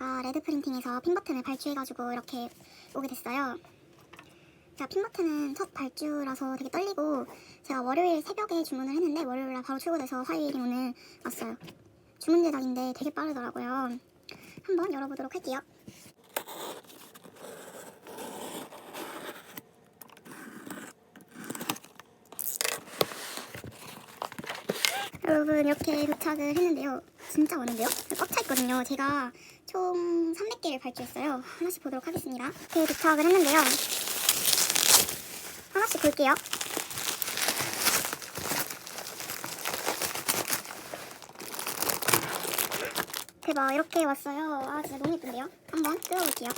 제가 레드 프린팅에서 핀 버튼을 발주해가지고 이렇게 오게 됐어요. 제가 핀 버튼은 첫 발주라서 되게 떨리고 제가 월요일 새벽에 주문을 했는데 월요일날 바로 출고돼서 화요일이 오늘 왔어요. 주문 제작인데 되게 빠르더라고요. 한번 열어보도록 할게요. 여러분 이렇게 도착을 했는데요. 진짜 많은데요? 꽉 차 있거든요. 제가 총 300개를 발주했어요. 하나씩 보도록 하겠습니다. 이렇게 도착을 했는데요. 하나씩 볼게요. 대박 이렇게 왔어요. 아 진짜 너무 예쁜데요? 한번 뜯어볼게요.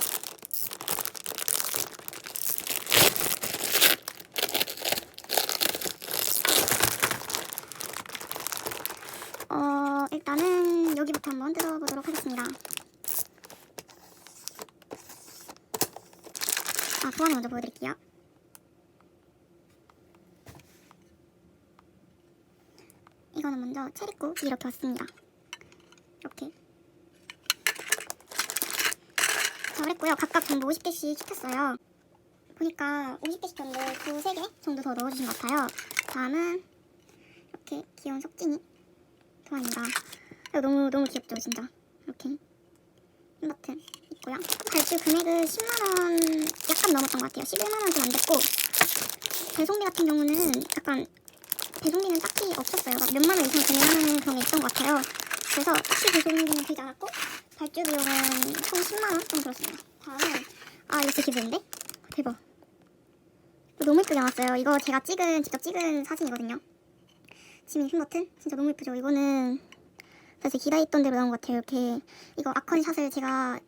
어 일단은 여기부터 한번 뜯어보도록 하겠습니다. 아 보안을 먼저 보여드릴게요. 이거는 먼저 체리국 이렇게 왔습니다. 이렇게 자 그랬고요. 각각 전부 50개씩 시켰어요. 보니까 50개 시켰는데 두 3개 정도 더 넣어주신 것 같아요. 다음은 이렇게 귀여운 석진이 좋아합니다. 이거 너무 너무 귀엽죠, 진짜. 이렇게 흰버튼 있고요. 발주 금액은 10만 원 약간 넘었던 것 같아요. 11만 원도 안 됐고 배송비 같은 경우는 약간 배송비는 딱히 없었어요. 막 몇만 원 이상 그런 게 있던 것 같아요. 그래서 딱히 배송비는 되지 않았고 발주 비용은 총 10만 원 정도 들었습니다. 다음은 아 이거 진짜 기분인데? 대박. 너무 예쁘게 나왔어요. 이거 제가 찍은 직접 찍은 사진이거든요. 지민 핀버튼 진짜 너무 예쁘죠. 이거는 사실 기다렸던 대로 나온 것 같아요. 이렇게 이거 아컨 샷을 제가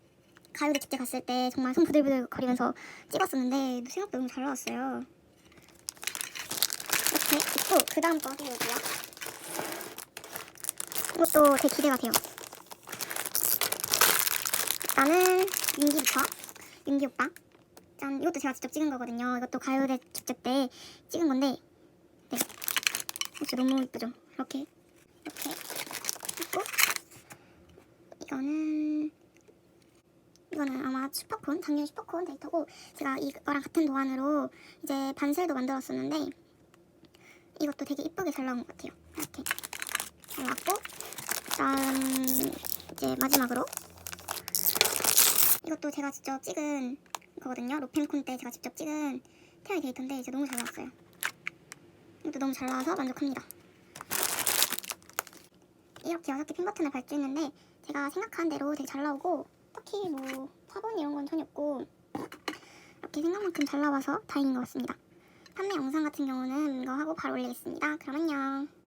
가요대 축제 갔을 때 정말 손 부들부들 거리면서 찍었었는데 생각보다 너무 잘 나왔어요. 이렇게 있고 그 다음 거 해볼게요. 이것도 되게 기대가 돼요. 일단은 윤기부터 윤기 오빠. 짠 이것도 제가 직접 찍은 거거든요. 이것도 가요대 축제 때 찍은 건데 네. 진짜 너무 예쁘죠? 이렇게 이렇게 있고 이거는 이거는 아마 슈퍼콘 당연히 슈퍼콘 데이터고 제가 이거랑 같은 도안으로 이제 반슬도 만들었었는데 이것도 되게 이쁘게 잘 나온 것 같아요. 이렇게 잘 나왔고 그다음 이제 마지막으로 이것도 제가 직접 찍은 거거든요. 로펜콘 때 제가 직접 찍은 태아의 데이터인데 이제 너무 잘 나왔어요 이것도 너무 잘 나와서 만족합니다. 이렇게 여섯 개 핀 버튼을 발주했는데 제가 생각한 대로 되게 잘 나오고 딱히 뭐 사본 이런 건 전혀 없고 이렇게 생각만큼 잘 나와서 다행인 것 같습니다. 판매 영상 같은 경우는 이거 하고 바로 올리겠습니다. 그럼 안녕.